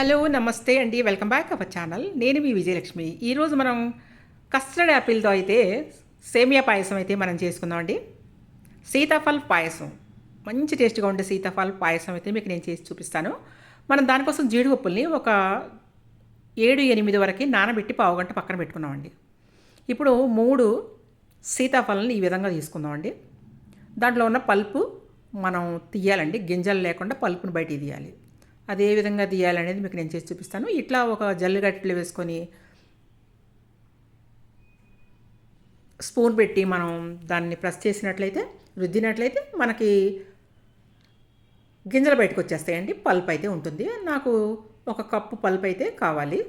Hello నమస్తే అండి. Welcome back our channel. నేను మీ విజయలక్ష్మి. ఈరోజు మనం కస్టర్డ్ యాపిల్తో అయితే సేమియా పాయసం అయితే మనం చేసుకుందామండి సీతాఫల్ పాయసం. మంచి టేస్ట్గా ఉండే సీతాఫల్ పాయసం అయితే మీకు నేను చేసి చూపిస్తాను. మనం దానికోసం జీడిపప్పుల్ని ఒక ఏడు ఎనిమిది వరకు నానబెట్టి పావు గంట పక్కన పెట్టుకున్నామండి ఇప్పుడు మూడు సీతాఫలాన్ని ఈ విధంగా తీసుకుందామండి దాంట్లో ఉన్న పల్పు మనం తీయాలండి. గింజలు లేకుండా పల్పును బయట తీయాలి. అది ఏ విధంగా తీయాలనేది మీకు నేను చేసి చూపిస్తాను. ఇట్లా ఒక జల్లిగట్టెలు వేసుకొని స్పూన్ పెట్టి మనం దాన్ని ప్రెస్ చేసినట్లయితే రుద్దినట్లయితే మనకి గింజలు బయటకు వచ్చేస్తాయండి. పల్ప్ అయితే ఉంటుంది. నాకు ఒక కప్పు పల్ప్ అయితే కావాలి.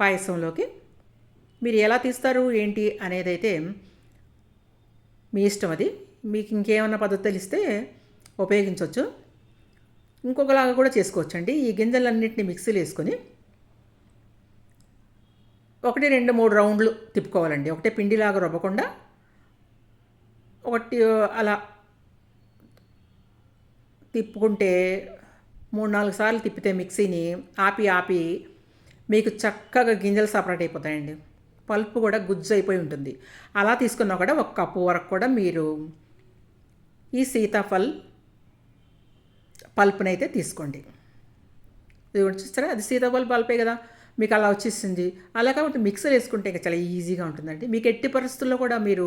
పాయసంలోకి మీరు ఎలా తీస్తారు ఏంటి అనేది అయితే మీ ఇష్టం అది. మీకు ఇంకేమన్నా పద్ధతి తెలిస్తే ఉపయోగించవచ్చు ఇంకొకలాగా కూడా చేసుకోవచ్చండి. ఈ గింజలన్నింటినీ మిక్సీలో వేసుకొని ఒకటి రెండు మూడు రౌండ్లు తిప్పుకోవాలండి. ఒకటే పిండిలాగా రుబ్బకుండా ఒకటి అలా తిప్పుకుంటే మూడు నాలుగు సార్లు తిప్పితే మిక్సీని ఆపి ఆపి మీకు చక్కగా గింజలు సపరేట్ అయిపోతాయండి. పల్పు కూడా గుజ్జు అయిపోయి ఉంటుంది. అలా తీసుకున్నా కూడా ఒక కప్పు వరకు కూడా మీరు ఈ సీతాఫల్ పల్పునైతే తీసుకోండి. ఇది చూస్తారా? అది సీతాఫల పల్పే కదా. మీకు అలా వచ్చేసింది. అలా కాబట్టి మిక్సర్ వేసుకుంటే ఇంకా చాలా ఈజీగా ఉంటుందండి. మీకు ఎట్టి పరిస్థితుల్లో కూడా మీరు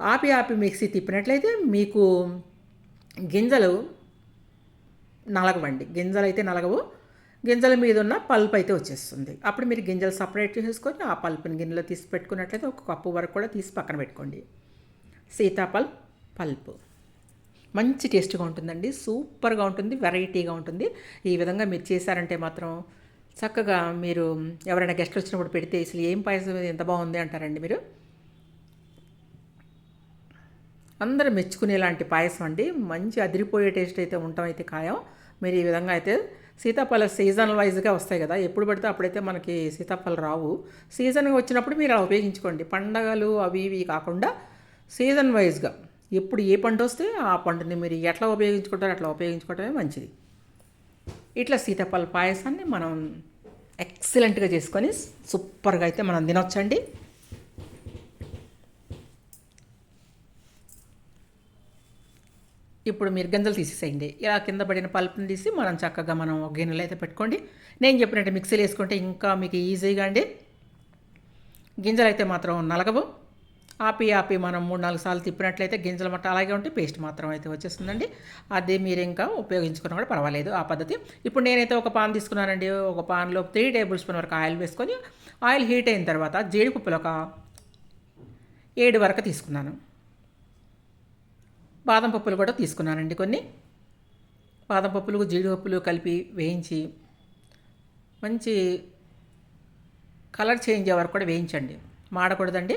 ఆపి ఆపి మిక్సీ తిప్పినట్లయితే మీకు గింజలు నలగవండి. గింజలు అయితే నలగవు. గింజల మీద ఉన్న పల్ప్ అయితే వచ్చేస్తుంది. అప్పుడు మీరు గింజలు సపరేట్ చేసుకొని ఆ పల్పుని గిన్నెలో తీసి పెట్టుకున్నట్లయితే ఒక కప్పు వరకు కూడా తీసి పక్కన పెట్టుకోండి. సీతాఫల్ పల్పు. మంచి టేస్ట్గా ఉంటుందండి. సూపర్గా ఉంటుంది వెరైటీగా ఉంటుంది. ఈ విధంగా మీరు చేశారంటే మాత్రం చక్కగా మీరు ఎవరైనా గెస్ట్లు వచ్చినప్పుడు పెడితే అసలు ఏం పాయసం ఎంత బాగుంది అంటారండి మీరు. అందరూ మెచ్చుకునేలాంటి పాయసం అండి. మంచి అదిరిపోయే టేస్ట్ అయితే ఉండటం అయితే ఖాయం. మీరు ఈ విధంగా అయితే సీతాఫల సీజన్ వైజ్గా వస్తాయి కదా ఎప్పుడు పడితే అప్పుడైతే మనకి సీతాఫలం రావు. సీజన్గా వచ్చినప్పుడు మీరు అలా ఉపయోగించుకోండి. పండగలు అవి ఇవి కాకుండా సీజన్ వైజ్గా. ఎప్పుడు ఏ పంట వస్తే ఆ పంటని మీరు ఎట్లా ఉపయోగించుకుంటారో అట్లా ఉపయోగించుకోవటమే మంచిది. ఇట్లా సీతాఫల పాయసాన్ని మనం ఎక్సలెంట్గా చేసుకొని సూపర్గా అయితే మనం తినొచ్చండి. ఇప్పుడు మీరు గింజలు తీసేసేయండి. ఇలా కింద పడిన పల్పుని తీసి మనం చక్కగా మనం గిన్నెలు అయితే పెట్టుకోండి. నేను చెప్పినట్టు మిక్సీలో వేసుకుంటే ఇంకా మీకు ఈజీగా అండి. గింజలు అయితే మాత్రం నలగవు. ఆపి ఆపి మనం మూడు నాలుగు సార్లు తిప్పినట్లయితే గింజల మట్ట అలాగే ఉంటే పేస్ట్ మాత్రం అయితే వచ్చేస్తుందండి. అది మీరు ఇంకా ఉపయోగించుకున్నా కూడా పర్వాలేదు ఆ పద్ధతి. ఇప్పుడు నేనైతే ఒక పాన్ తీసుకున్నానండి. ఒక పాన్లో త్రీ టేబుల్ స్పూన్ వరకు ఆయిల్ వేసుకొని ఆయిల్ హీట్ అయిన తర్వాత జీడిపప్పులు ఒక ఏడు వరకు తీసుకున్నాను. బాదం పప్పులు కూడా తీసుకున్నానండి కొన్ని. బాదం పప్పులు జీడిపప్పులు కలిపి వేయించి మంచి కలర్ చేంజ్ అయ్యే వరకు కూడా వేయించండి. మాడకూడదండి.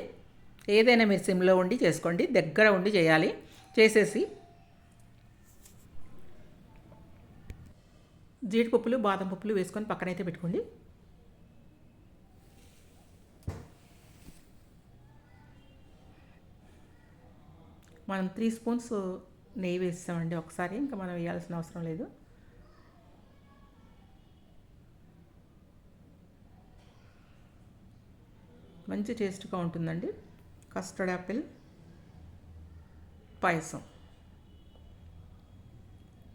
ఏదైనా మీరు సిమ్లో ఉండి చేసుకోండి దగ్గర ఉండి చేయాలి. చేసేసి జీడిపప్పులు బాదం పప్పులు వేసుకొని పక్కనైతే పెట్టుకోండి. మనం త్రీ స్పూన్స్ నెయ్యి వేస్తామండి ఒకసారి ఇంకా మనం వేయాల్సిన అవసరం లేదు. మంచి టేస్ట్గా ఉంటుందండి. Custard apple payasam.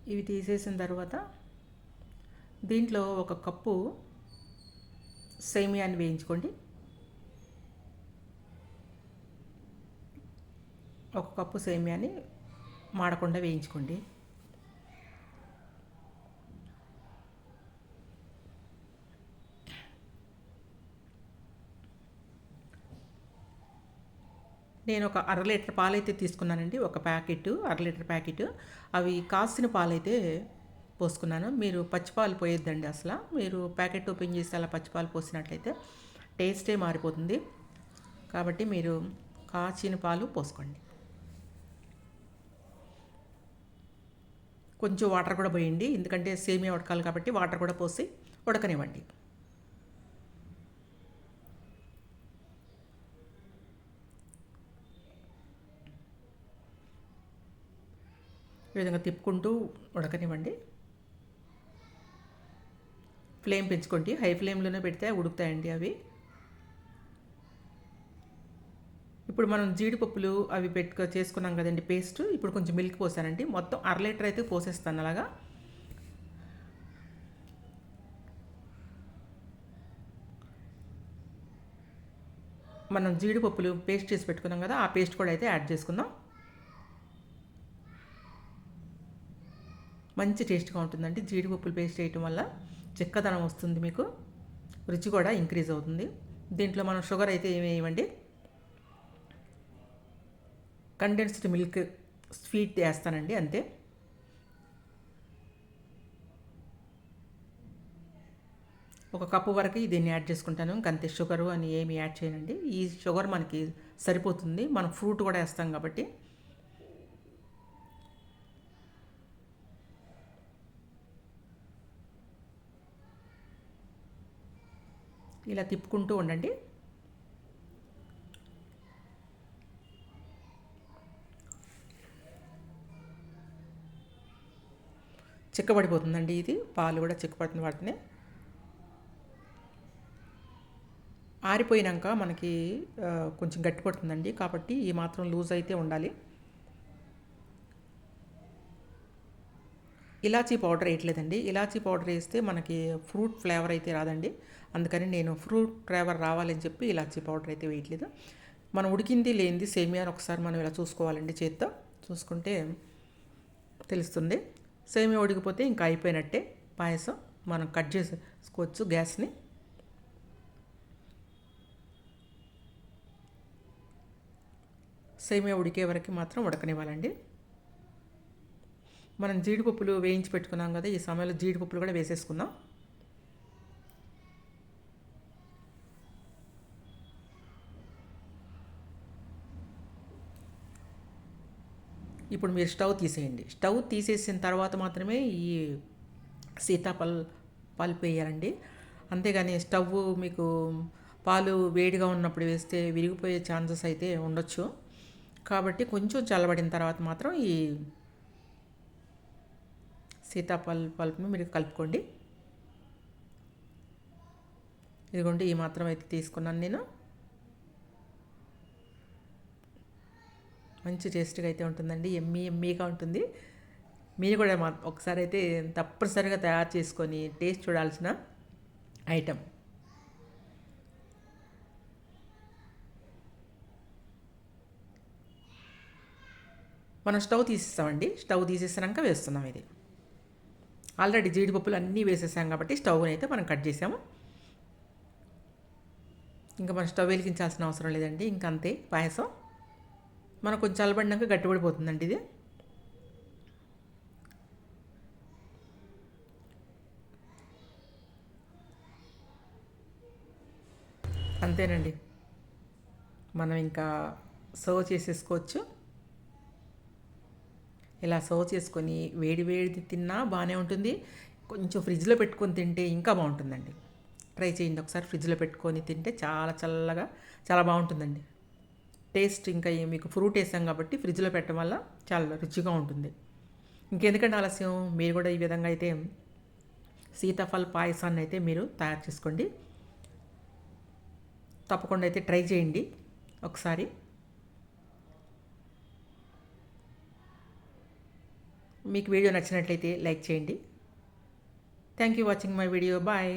ఇవి తీసేసిన తర్వాత దీంట్లో ఒక కప్పు సేమియాని వేయించుకోండి. ఒక కప్పు సేమియాని మాడకుండా వేయించుకోండి. నేను ఒక అర లీటర్ పాలైతే తీసుకున్నానండి ఒక ప్యాకెట్ అర లీటర్ ప్యాకెట్. అవి కాసిన పాలైతే పోసుకున్నాను. మీరు పచ్చిపాలు పోయొద్దండి అసలు. మీరు ప్యాకెట్ ఓపెన్ చేసి అలా పచ్చిపాలు పోసినట్లయితే టేస్టే మారిపోతుంది. కాబట్టి మీరు కాచిన పాలు పోసుకోండి. కొంచెం వాటర్ కూడా పోయండి. ఎందుకంటే సేమియా ఉడకాలి కాబట్టి వాటర్ కూడా పోసి ఉడకనివ్వండి. ఈ విధంగా తిప్పుకుంటూ ఉడకనివ్వండి. ఫ్లేమ్ పెంచుకోండి. హై ఫ్లేమ్లోనే పెడితే ఉడుకుతాయండి అవి. ఇప్పుడు మనం జీడిపప్పులు అవి పెట్టుకో చేసుకున్నాం కదండి పేస్ట్. ఇప్పుడు కొంచెం మిల్క్ పోసానండి. మొత్తం అర లీటర్ అయితే పోసేస్తాను అలాగా. మనం జీడిపప్పులు పేస్ట్ చేసి పెట్టుకున్నాం కదా ఆ పేస్ట్ కూడా అయితే యాడ్ చేసుకుందాం. మంచి టేస్ట్గా ఉంటుందండి జీడిపప్పులు పేస్ట్ వేయటం వల్ల చిక్కదనం వస్తుంది మీకు. రుచి కూడా ఇంక్రీజ్ అవుతుంది. దీంట్లో మనం షుగర్ అయితే ఏమి వేయమండి? కండెన్స్డ్ మిల్క్ స్వీట్ వేస్తానండి అంతే. ఒక కప్పు వరకు దీన్ని యాడ్ చేసుకుంటాను. ఇంకంతే షుగరు అని ఏమి యాడ్ చేయనండి. ఈ షుగర్ మనకి సరిపోతుంది. మనం ఫ్రూట్ కూడా వేస్తాం కాబట్టి. ఇలా తిప్పుకుంటూ ఉండండి. చిక్కబడిపోతుందండి ఇది. పాలు కూడా చిక్కబడుతుంది వాటిని. ఆరిపోయినాక మనకి కొంచెం గట్టి పడుతుందండి. కాబట్టి ఈ మాత్రం లూజ్ అయితే ఉండాలి. ఇలాచీ పౌడర్ వేయట్లేదండి. ఇలాచీ పౌడర్ వేస్తే మనకి ఫ్రూట్ ఫ్లేవర్ అయితే రాదండి. అందుకని నేను ఫ్రూట్ ఫ్లేవర్ రావాలని చెప్పి ఇలాచీ పౌడర్ అయితే వేయట్లేదు. మనం ఉడికింది లేనిది సేమియాని ఒకసారి మనం ఇలా చూసుకోవాలండి చేత్తో. చూసుకుంటే తెలుస్తుంది. సేమియా ఉడికిపోతే ఇంకా అయిపోయినట్టే పాయసం. మనం కట్ చేసుకోవచ్చు గ్యాస్ని. సేమియా ఉడికే వరకు మాత్రం ఉడకనివ్వాలండి. మనం జీడిపప్పులు వేయించి పెట్టుకున్నాం కదా ఈ సమయంలో జీడిపప్పులు కూడా వేసేసుకుందాం. ఇప్పుడు మీరు స్టవ్ తీసేయండి. స్టవ్ తీసేసిన తర్వాత మాత్రమే ఈ సీతాఫల్ పల్పు వేయాలండి. అంతేగాని స్టవ్ మీకు పాలు వేడిగా ఉన్నప్పుడు వేస్తే విరిగిపోయే ఛాన్సెస్ అయితే ఉండొచ్చు. కాబట్టి కొంచెం చల్లబడిన తర్వాత మాత్రం ఈ సీతాఫల్ పల్పుని మీరు కలుపుకోండి. ఇదిగోండి ఈ మాత్రం అయితే తీసుకున్నాను నేను. మంచి టేస్ట్గా అయితే ఉంటుందండి. ఎమ్మీ ఎమ్మీగా ఉంటుంది. మీరు కూడా మా ఒకసారి అయితే తప్పనిసరిగా తయారు చేసుకొని టేస్ట్ చూడాల్సిన ఐటెం. మనం స్టవ్ తీసేస్తామండి. స్టవ్ తీసేసినాక వేస్తున్నాం ఇది. ఆల్రెడీ జీడిపప్పులు అన్నీ వేసేసాం కాబట్టి స్టవ్ని అయితే మనం కట్ చేసాము. ఇంకా మనం స్టవ్ వెలిగించాల్సిన అవసరం లేదండి ఇంకా అంతే పాయసం. మనకు కొంచెం చల్లబడినాక గట్టిపడిపోతుందండి ఇది. అంతేనండి. మనం ఇంకా సర్వ్ చేసేసుకోవచ్చు. ఇలా సర్వ్ చేసుకొని వేడి వేడి తిన్నా బాగానే ఉంటుంది. కొంచెం ఫ్రిడ్జ్లో పెట్టుకొని తింటే ఇంకా బాగుంటుందండి. ట్రై చేయండి ఒకసారి ఫ్రిడ్జ్లో పెట్టుకొని తింటే చాలా చల్లగా చాలా బాగుంటుందండి. టేస్ట్ ఇంకా మీకు ఫ్రూట్ వేసాం కాబట్టి ఫ్రిడ్జ్లో పెట్టడం వల్ల చాలా రుచిగా ఉంటుంది. ఇంకెందుకంటే ఆలస్యం? మీరు కూడా ఈ విధంగా అయితే సీతాఫల్ పాయసాన్ని అయితే మీరు తయారు చేసుకోండి. తప్పకుండా అయితే ట్రై చేయండి. ఒకసారి మీకు వీడియో నచ్చినట్లయితే లైక్ చేయండి. Thank you watching my video bye